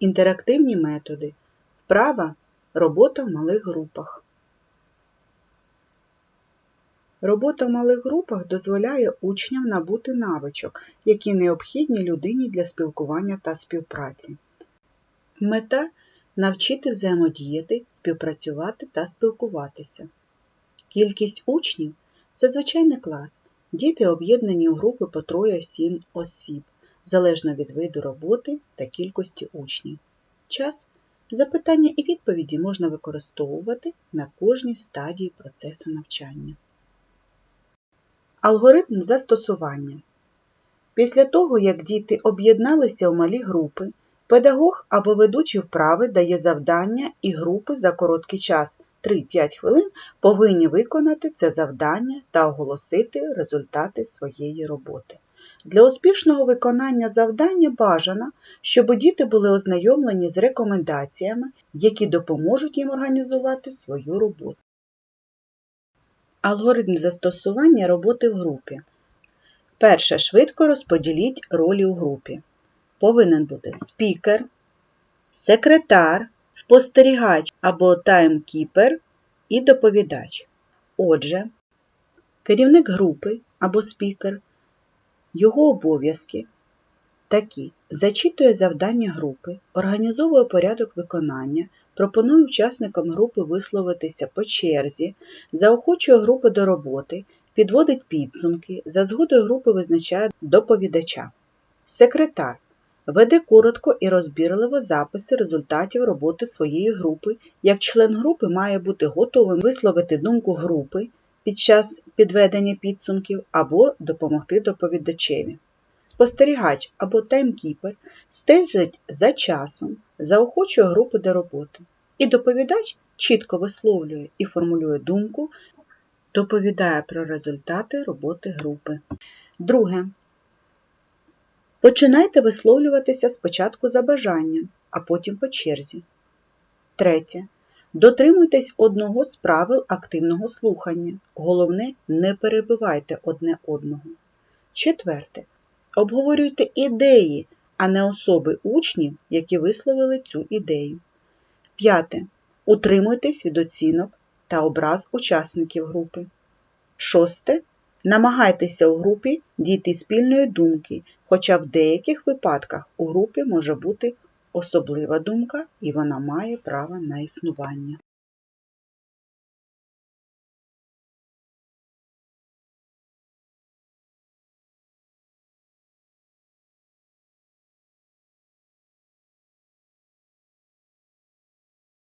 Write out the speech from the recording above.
Інтерактивні методи. Вправа робота в малих групах. Робота в малих групах дозволяє учням набути навичок, які необхідні людині для спілкування та співпраці. Мета навчити взаємодіяти, співпрацювати та спілкуватися. Кількість учнів це звичайний клас. Діти об'єднані у групи по троє-сім осіб, залежно від виду роботи та кількості учнів. Час запитання і відповіді можна використовувати на кожній стадії процесу навчання. Алгоритм застосування. Після того, як діти об'єдналися в малі групи, педагог або ведучий вправи дає завдання і групи за короткий час 3-5 хвилин повинні виконати це завдання та оголосити результати своєї роботи. Для успішного виконання завдання бажано, щоб діти були ознайомлені з рекомендаціями, які допоможуть їм організувати свою роботу. Алгоритм застосування роботи в групі. Перше. Швидко розподіліть ролі у групі. Повинен бути спікер, секретар, спостерігач або таймкіпер і доповідач. Отже, керівник групи або спікер, його обов'язки такі: зачитує завдання групи, організовує порядок виконання, пропонує учасникам групи висловитися по черзі, заохочує групи до роботи, підводить підсумки, за згодою групи визначає доповідача. Секретар веде коротко і розбірливо записи результатів роботи своєї групи. Як член групи має бути готовим висловити думку групи під час підведення підсумків або допомогти доповідачеві. Спостерігач або таймкіпер стежить за часом, заохочує групи до роботи. І доповідач чітко висловлює і формулює думку, доповідає про результати роботи групи. Друге. Починайте висловлюватися спочатку за бажанням, а потім по черзі. Третє. Дотримуйтесь одного з правил активного слухання. Головне, не перебивайте одне одного. Четверте. Обговорюйте ідеї, а не особи учнів, які висловили цю ідею. П'яте. Утримуйтесь від оцінок та образ учасників групи. Шосте. Намагайтеся у групі дійти спільної думки, хоча в деяких випадках у групі може бути особлива думка і вона має право на існування.